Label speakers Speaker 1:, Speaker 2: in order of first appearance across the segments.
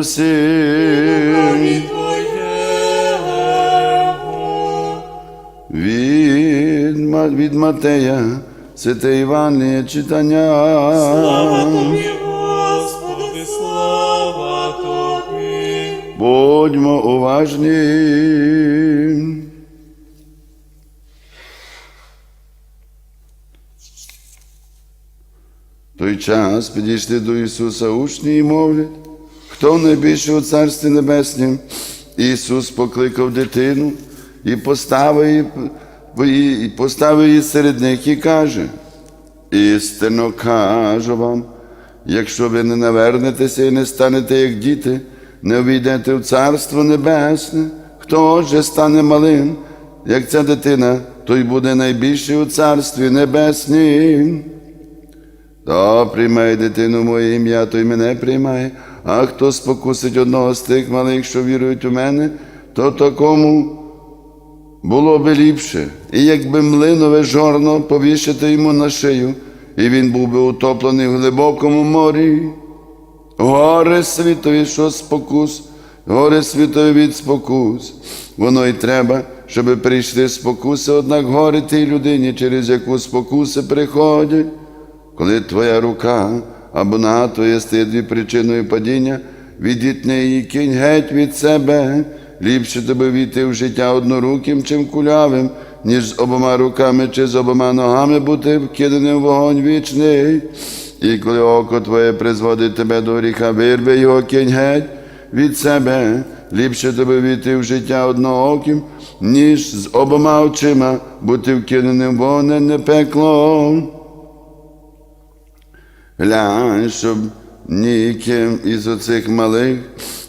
Speaker 1: усім. Від, від Матея, Святе Іване, читання.
Speaker 2: Слава тобі, Господи, слава тобі.
Speaker 1: Будьмо уважні. Той час підійшли до Ісуса учні і мовлять, хто найбільший у Царстві Небеснім? Ісус покликав дитину і поставив її, і поставив її серед них і каже, істинно кажу вам, якщо ви не навернетеся і не станете як діти, не увійдете в Царство Небесне, хто же стане малим, як ця дитина, той буде найбільший у Царстві Небеснім. Хто приймає дитину моє ім'я, той мене приймає, а хто спокусить одного з тих малих, що вірують у мене, то такому було би ліпше, і якби млинове жорно повішати йому на шию, і він був би утоплений в глибокому морі. Горе світові, що спокус, горе світові від спокус. Воно й треба, щоб прийшли спокуси, однак горе тій людині, через яку спокуси приходять. Коли твоя рука або нога твоя стає причиною падіння, відітни її кінь геть від себе. Ліпше тебе війти в життя одноруким, чим кулявим, ніж з обома руками чи з обома ногами бути вкиданим в вогонь вічний. І коли око твоє призводить тебе до гріха, вирви його кінь геть від себе. Ліпше тебе війти в життя однооким, ніж з обома очима бути вкиненим в вогненне пекло. Глянь, щоб ніким із оцих малих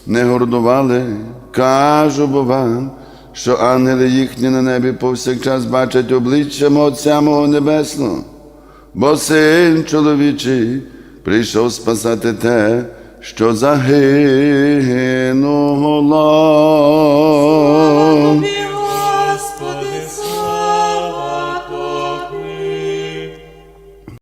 Speaker 1: не гордували, кажу бо вам, що ангели їхні на небі повсякчас бачать обличчя Отця мого Небесного, бо син чоловічий прийшов спасати те, що загинуло.